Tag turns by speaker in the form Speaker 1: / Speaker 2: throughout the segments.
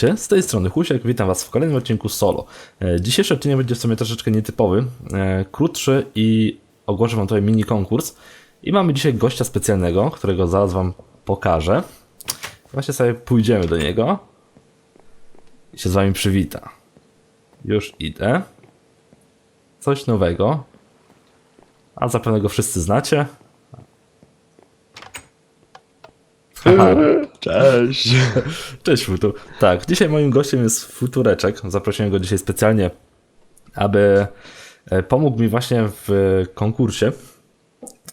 Speaker 1: witajcie, z tej strony Husiek, witam was w kolejnym odcinku solo. E, Dzisiejszy odcinek będzie w sumie troszeczkę nietypowy, e, krótszy i ogłoszę wam tutaj mini konkurs. I mamy dzisiaj gościa specjalnego, którego zaraz wam pokażę. Właśnie sobie pójdziemy do niego i się z wami przywita. Już idę. Coś nowego. A zapewne go wszyscy znacie. Haha.
Speaker 2: Cześć.
Speaker 1: Cześć Futu. Tak, dzisiaj moim gościem jest Futureczek. Zaprosiłem go dzisiaj specjalnie, aby e, pomógł mi właśnie w konkursie.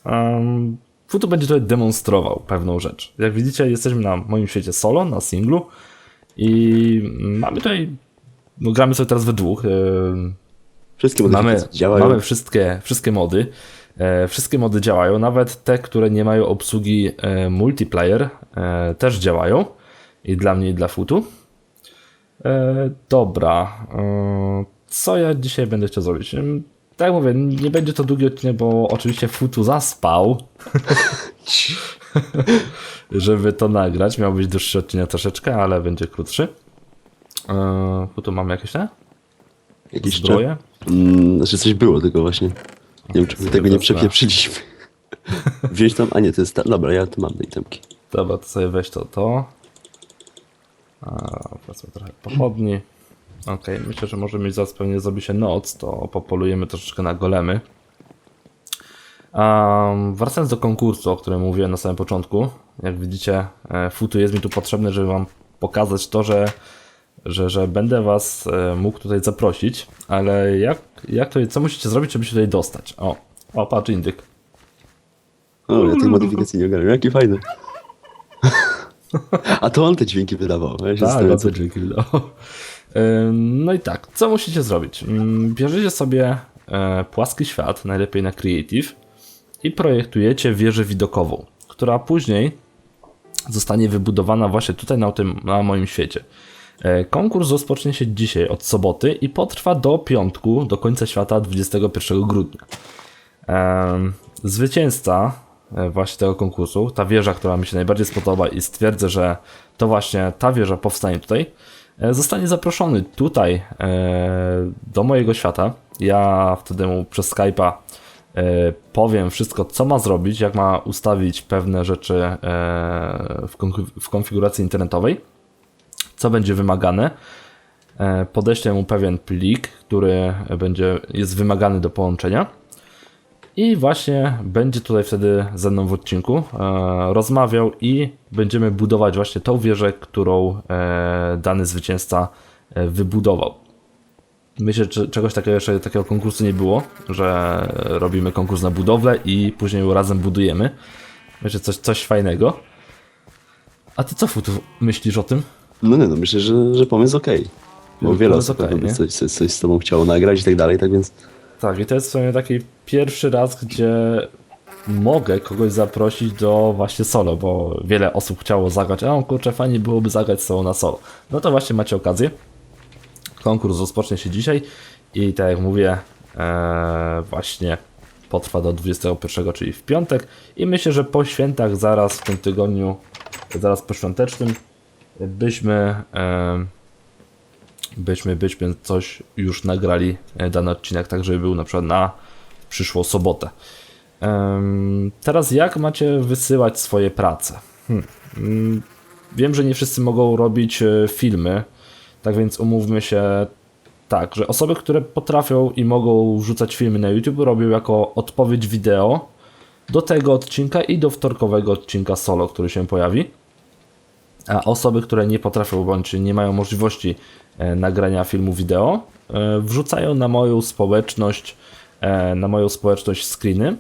Speaker 1: Um, Futu będzie tutaj demonstrował pewną rzecz. Jak widzicie, jesteśmy na moim świecie solo, na singlu i mamy tutaj, no gramy sobie teraz we dwóch. e,
Speaker 2: Wszystkie
Speaker 1: Mamy,
Speaker 2: działają.
Speaker 1: mamy wszystkie, wszystkie mody. E, wszystkie mody działają, nawet te, które nie mają obsługi e, multiplayer, e, też działają. I dla mnie, i dla Futu. Dobra. Co ja dzisiaj będę chciał zrobić? Tak mówię, nie będzie to długi odcinek, bo oczywiście Futu zaspał, żeby to nagrać. Miał być dłuższy odcinek troszeczkę, ale będzie krótszy. E, Futu mamy jakieś te?
Speaker 2: Jakieś
Speaker 1: Zbroje?
Speaker 2: Mm, znaczy coś było tylko właśnie. Nie wiem, czy my tego nie przepieprzyliśmy. Wziąć tam, a nie, to jest ta... Dobra, ja tu mam tej temki.
Speaker 1: Dobra, to sobie weź to, to. A, wezmę trochę pochodni. Okej, myślę, że może mi zaraz pewnie zrobi się noc, to popolujemy troszeczkę na golemy. Um, wracając do konkursu, o którym mówiłem na samym początku. Jak widzicie, e, Futu jest mi tu potrzebny, żeby wam pokazać to, że, że, że będę was e, mógł tutaj zaprosić, ale jak, jak to, co musicie zrobić, żeby się tutaj dostać? O, o patrz, indyk.
Speaker 2: O, ja tej modyfikacji nie ogarniam. Jaki fajny. A to on te dźwięki wydawał. Ja się
Speaker 1: Tak,
Speaker 2: zastanawiam,
Speaker 1: bardzo dzięki. No. Ym, no i tak, co musicie zrobić? Ym, Bierzecie sobie e, płaski świat, najlepiej na Creative i projektujecie wieżę widokową, która później zostanie wybudowana właśnie tutaj na, tym, na moim świecie. E, Konkurs rozpocznie się dzisiaj od soboty i potrwa do piątku, do końca świata 21 grudnia. Zwycięzca e, właśnie tego konkursu, ta wieża, która mi się najbardziej spodoba i stwierdzę, że to właśnie ta wieża powstanie tutaj, e, zostanie zaproszony tutaj do mojego świata. Ja wtedy mu przez Skype'a powiem wszystko, co ma zrobić, jak ma ustawić pewne rzeczy w konfiguracji internetowej, co będzie wymagane. E, Podeślę mu pewien plik, który będzie, jest wymagany do połączenia. I właśnie będzie tutaj wtedy ze mną w odcinku e, rozmawiał i będziemy budować właśnie tą wieżę, którą e, dany zwycięzca wybudował. Myślę, że czegoś takiego jeszcze takiego konkursu nie było, że robimy konkurs na budowlę i później ją razem budujemy. Myślę, coś, coś fajnego. A ty co, Futu, myślisz o tym?
Speaker 2: No nie, no myślę, że, że pomysł okej. Bo wiele osób
Speaker 1: okej,
Speaker 2: okay,
Speaker 1: nie?
Speaker 2: coś, coś, coś z tobą chciało nagrać i tak dalej, tak więc...
Speaker 1: Tak, i to jest w sumie taki pierwszy raz, gdzie mogę kogoś zaprosić do właśnie solo, bo wiele osób chciało zagrać, a kurczę, fajnie byłoby zagrać solo na solo. No to właśnie macie okazję. Konkurs rozpocznie się dzisiaj i tak jak mówię, e, właśnie potrwa do 21, czyli w piątek i myślę, że po świętach zaraz w tym tygodniu, zaraz po świątecznym byśmy e, byśmy, byśmy coś już nagrali e, dany odcinek, tak żeby był na przykład na przyszłą sobotę. Teraz jak macie wysyłać swoje prace? Hm. mm, Wiem, że nie wszyscy mogą robić e, filmy, tak więc umówmy się tak, że osoby, które potrafią i mogą wrzucać filmy na YouTube, robią jako odpowiedź wideo do tego odcinka i do wtorkowego odcinka solo, który się pojawi. A osoby, które nie potrafią bądź nie mają możliwości e, nagrania filmu wideo, e, wrzucają na moją społeczność, e, na moją społeczność screeny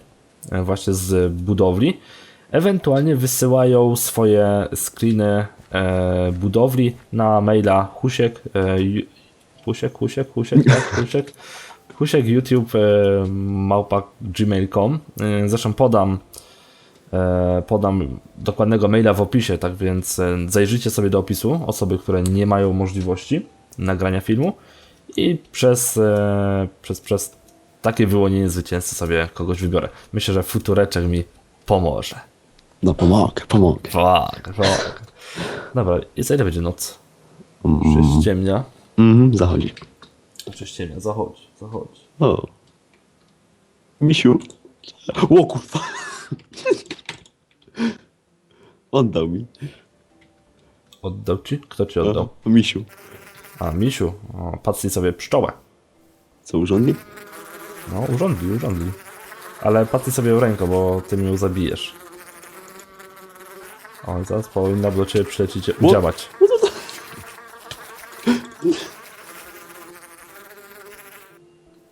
Speaker 1: właśnie z budowli. Ewentualnie wysyłają swoje screeny budowli na maila husiek, husiek, husiek, husiek, tak, husiek, husiek youtube małpa gmail.com. Zresztą podam podam dokładnego maila w opisie, tak więc e, zajrzyjcie sobie do opisu osoby, które nie mają możliwości nagrania filmu i przez, e, przez, przez takie wyłonienie zwycięzcy sobie kogoś wybiorę. Myślę, że futureczek mi pomoże.
Speaker 2: No pomogę, pomogę.
Speaker 1: Tak, tak. Dobra, i za ile będzie noc? Się ściemnia.
Speaker 2: Mhm, zachodzi.
Speaker 1: Znaczy ściemnia, zachodzi, zachodzi.
Speaker 2: O. Misiu. O kurwa. Oddał mi.
Speaker 1: Oddał ci? Kto ci oddał?
Speaker 2: O, misiu.
Speaker 1: A, misiu. O, patrz sobie pszczołę.
Speaker 2: Co urządnik?
Speaker 1: No, urządli, urządli. Ale patrz sobie ręką, bo ty mnie zabijesz. O, zaraz powinna do ciebie przylecieć udziałać.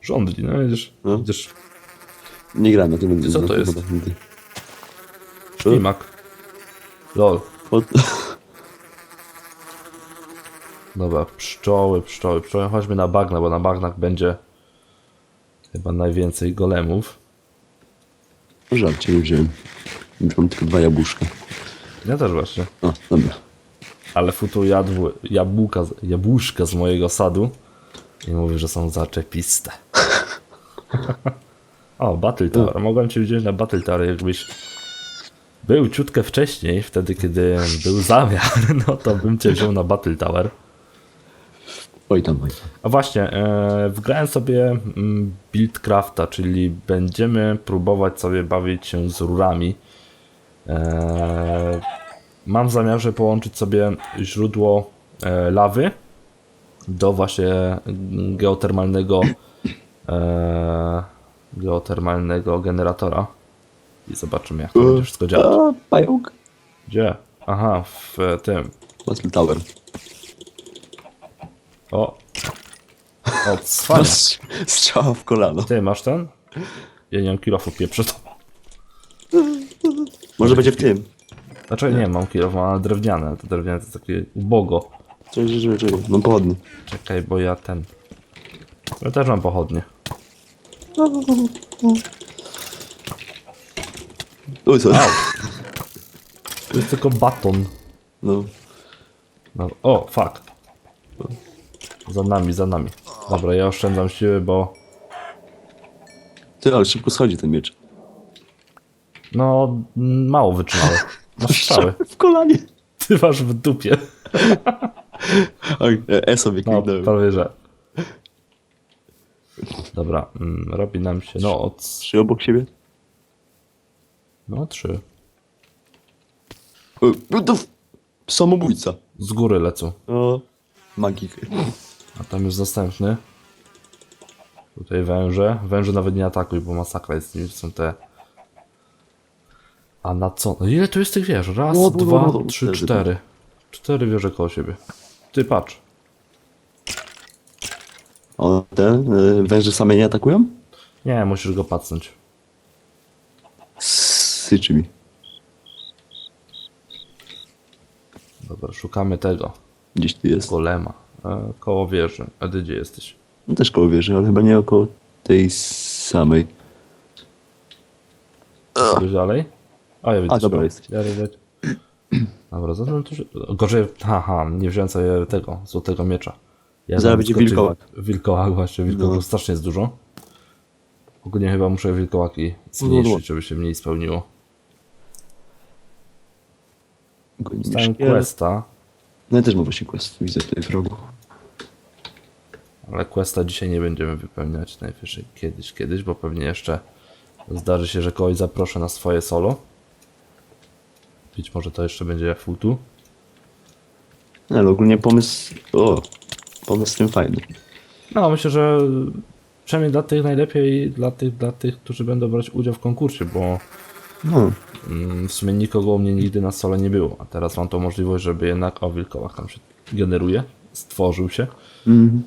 Speaker 1: Rządli, no widzisz,
Speaker 2: No.
Speaker 1: widzisz,
Speaker 2: Nie grałem na tym.
Speaker 1: Co to jest? ślimak. Lol.
Speaker 2: Od...
Speaker 1: Dobra, pszczoły, pszczoły, pszczoły. Chodźmy na bagna, bo na bagnach będzie chyba najwięcej golemów.
Speaker 2: Żal cię nie wziąłem. Tylko dwa jabłuszka.
Speaker 1: Ja też właśnie.
Speaker 2: O, dobra.
Speaker 1: Ale futu jadł jabłka, jabłuszka z mojego sadu i mówi, że są zaczepiste. o, Battle Tower. Mogłem cię wziąć na Battle Tower, jakbyś był ciutkę wcześniej, wtedy kiedy był zamiar, no to bym cię wziął na Battle Tower.
Speaker 2: Oj tam, oj tam.
Speaker 1: A właśnie, e, wgrałem sobie mm, Buildcrafta, czyli będziemy próbować sobie bawić się z rurami. E, mam w zamiarze połączyć sobie źródło e, lawy do właśnie geotermalnego e, geotermalnego generatora. I zobaczymy jak to będzie wszystko działać.
Speaker 2: A, pająk.
Speaker 1: Gdzie? Aha, w e, tym.
Speaker 2: Battle Tower.
Speaker 1: O! O, cwania.
Speaker 2: Strzała w kolano.
Speaker 1: Ty, masz ten? Ja nie mam kilofu pieprzy to.
Speaker 2: Może będzie w tym.
Speaker 1: Znaczy nie mam kilof, mam drewniane, ale to drewniane to takie ubogo.
Speaker 2: Czekaj, czekaj, czekaj. Mam pochodnie.
Speaker 1: Czekaj, bo ja ten... Ja też mam pochodnie.
Speaker 2: Oj, co?
Speaker 1: To jest tylko baton.
Speaker 2: No.
Speaker 1: No, o, fuck. Za nami, za nami. Dobra, ja oszczędzam siły, bo...
Speaker 2: Ty, ale szybko schodzi ten miecz.
Speaker 1: No, mało wytrzymały. Masz strzały.
Speaker 2: W kolanie.
Speaker 1: Ty masz w dupie.
Speaker 2: Oj, e, E sobie
Speaker 1: No,
Speaker 2: kliknąłem.
Speaker 1: prawie że. Dobra, mm, robi nam się... No, od...
Speaker 2: Trzy obok siebie.
Speaker 1: No, trzy.
Speaker 2: O, no to w- samobójca.
Speaker 1: Z góry lecą.
Speaker 2: O, magik.
Speaker 1: A tam jest następny. Tutaj węże. Węże nawet nie atakuj, bo masakra jest z nimi. Są te... A na co? No ile tu jest tych wież? Raz,
Speaker 2: No, no,
Speaker 1: dwa,
Speaker 2: no, no,
Speaker 1: trzy,
Speaker 2: cztery,
Speaker 1: cztery. Cztery wieże koło siebie. Ty patrz.
Speaker 2: O, te e, węże same nie atakują?
Speaker 1: Nie, musisz go pacnąć.
Speaker 2: Syczy mi.
Speaker 1: Dobra, szukamy tego.
Speaker 2: Gdzieś tu jest.
Speaker 1: Golema. E, koło wieży. A ty gdzie jesteś?
Speaker 2: No też koło wieży, ale chyba nie około tej samej.
Speaker 1: Coś dalej? O, ja widzę.
Speaker 2: A, dobra,
Speaker 1: cię.
Speaker 2: jesteś.
Speaker 1: Ja widzę. Dobra, zatem się... Gorzej... Haha, nie wziąłem sobie tego, złotego miecza. Ja
Speaker 2: Zaraz
Speaker 1: tam
Speaker 2: będzie wilkołak.
Speaker 1: Wilkołak, właśnie. Wilkołaków
Speaker 2: No.
Speaker 1: strasznie jest dużo. Ogólnie chyba muszę wilkołaki
Speaker 2: No,
Speaker 1: zmniejszyć, żeby się mniej spełniło. Dostałem questa,
Speaker 2: No ja też mam właśnie quest, widzę tutaj w rogu.
Speaker 1: ale questa dzisiaj nie będziemy wypełniać. Najwyżej kiedyś, kiedyś, bo pewnie jeszcze zdarzy się, że kogoś zaproszę na swoje solo. Być może to jeszcze będzie futu.
Speaker 2: No, ale ogólnie pomysł... O, pomysł z tym fajny.
Speaker 1: No, myślę, że przynajmniej dla tych najlepiej, dla tych, dla tych, którzy będą brać udział w konkursie, bo
Speaker 2: No,
Speaker 1: mm, w sumie nikogo u mnie nigdy na sole nie było, a teraz mam tą możliwość, żeby jednak o wilkołach tam się generuje, stworzył się,
Speaker 2: mhm.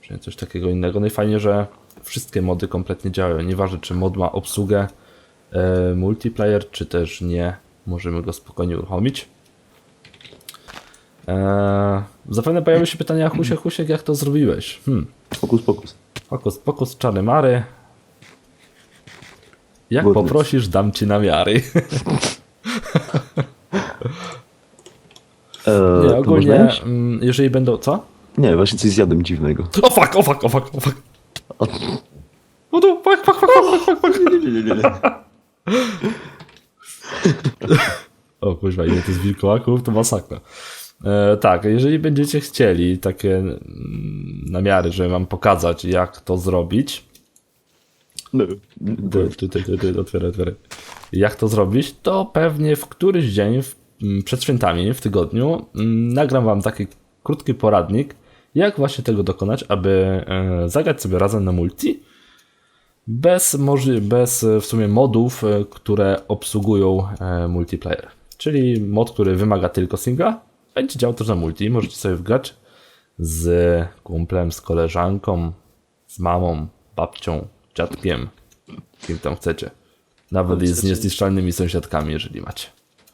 Speaker 1: czyli coś takiego innego. No i fajnie, że wszystkie mody kompletnie działają, nieważne czy mod ma obsługę e, multiplayer, czy też nie, możemy go spokojnie uruchomić. E, zapewne pojawiły się pytania, Husiek, Husiek, jak to zrobiłeś? Hmm.
Speaker 2: Fokus, pokus.
Speaker 1: Pokus, pokus, czary mary. Jak
Speaker 2: Goodness.
Speaker 1: poprosisz, dam ci namiary.
Speaker 2: Eee,
Speaker 1: Nie,
Speaker 2: to
Speaker 1: ogólnie, mm, jeżeli będą, co?
Speaker 2: Nie, właśnie coś zjadłem dziwnego.
Speaker 1: O fuck, o fuck, o fuck, o fuck.
Speaker 2: O,
Speaker 1: O tu, fuck, fuck, fuck, fuck, fuck, fuck.
Speaker 2: nie, nie, nie, nie.
Speaker 1: O kuźwa, ile to jest wilkołaków, to masakra. E, tak, jeżeli będziecie chcieli takie mm, namiary, żeby wam pokazać, jak to zrobić,
Speaker 2: No.
Speaker 1: ty, ty, ty, otwieraj, otwieraj. Jak to zrobić, to pewnie w któryś dzień w, m, przed świętami, w tygodniu, m, nagram wam taki krótki poradnik, jak właśnie tego dokonać, aby e, zagrać sobie razem na multi, bez, bez e, w sumie modów, e, które obsługują multiplayer. Czyli mod, który wymaga tylko singla, będzie działał też na multi. Możecie sobie wgrać z kumplem, z koleżanką, z mamą, babcią, dziadkiem, kim tam chcecie. Nawet i z
Speaker 2: wystarczy-
Speaker 1: niezniszczalnymi sąsiadkami, jeżeli macie.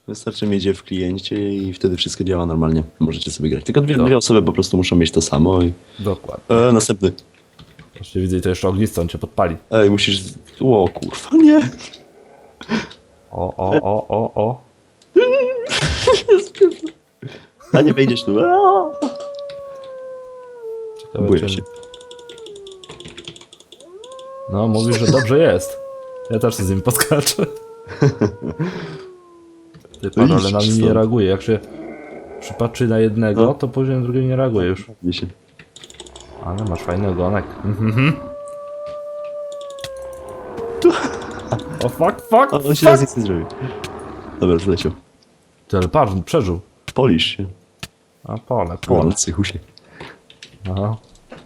Speaker 2: Wystarczy mieć je w kliencie i wtedy wszystko działa normalnie. Możecie sobie grać. Tylko dwie,
Speaker 1: No.
Speaker 2: dwie osoby po prostu muszą mieć to samo i...
Speaker 1: Dokładnie.
Speaker 2: E, następny.
Speaker 1: Właśnie widzę, to jeszcze ognisto, on cię podpali.
Speaker 2: Ej, musisz... O kurwa, nie!
Speaker 1: O, o, o, o, o.
Speaker 2: A nie wejdziesz tu. Boję się.
Speaker 1: No, mówisz, że dobrze jest. Ja też się z nim podskaczę. Ty pan, ale na mnie nie reaguje. Jak się przypatrzy na jednego,
Speaker 2: No.
Speaker 1: to później na drugiego nie reaguje już.
Speaker 2: Się.
Speaker 1: Ale masz fajny ogonek. Mhm. o fuck, fuck,
Speaker 2: O, on się
Speaker 1: fuck.
Speaker 2: raz nic nie zrobił. Dobra, zleciał.
Speaker 1: Ty, ale patrz, przeżył.
Speaker 2: Polisz się.
Speaker 1: A pole, pole.
Speaker 2: Polcy, husie.
Speaker 1: Aha.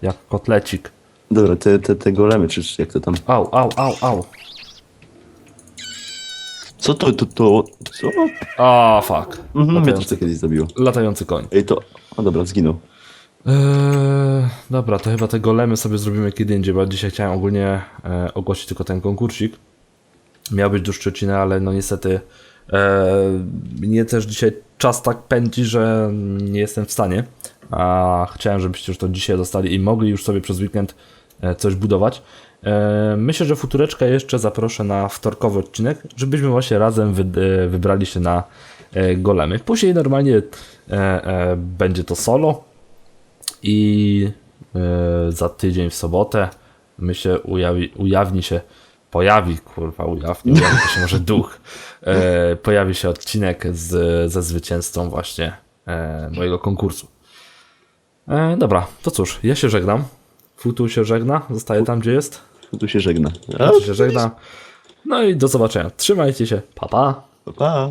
Speaker 1: Jak kotlecik.
Speaker 2: Dobra, te, te, te golemy, czy czy jak to tam...
Speaker 1: Au, au, au, au.
Speaker 2: Co to, to, to... Co?
Speaker 1: A, fuck.
Speaker 2: Mhm, mnie to
Speaker 1: Latający,
Speaker 2: kiedyś zabiło.
Speaker 1: latający koń.
Speaker 2: Ej, to... O dobra, zginął.
Speaker 1: Eee, dobra, to chyba te golemy sobie zrobimy kiedy indziej, bo dzisiaj chciałem ogólnie e, ogłosić tylko ten konkursik. Miał być do Szczecina, ale no niestety e, mnie też dzisiaj czas tak pędzi, że nie jestem w stanie. A chciałem, żebyście już to dzisiaj dostali i mogli już sobie przez weekend coś budować. E, myślę, że futureczkę jeszcze zaproszę na wtorkowy odcinek, żebyśmy właśnie razem e, wybrali się na e, golemy. Później normalnie e, e, będzie to solo, i e, za tydzień w sobotę myślę ujawi, ujawni się, pojawi, kurwa, ujawni, ujawni się może duch, e, pojawi się odcinek z, ze zwycięzcą właśnie e, mojego konkursu. E, dobra, to cóż, ja się żegnam. Futu się żegna, zostaje tam, gdzie jest.
Speaker 2: Tu się żegna.
Speaker 1: Ja się żegna. No i do zobaczenia. Trzymajcie się. Pa, pa.
Speaker 2: Pa, pa.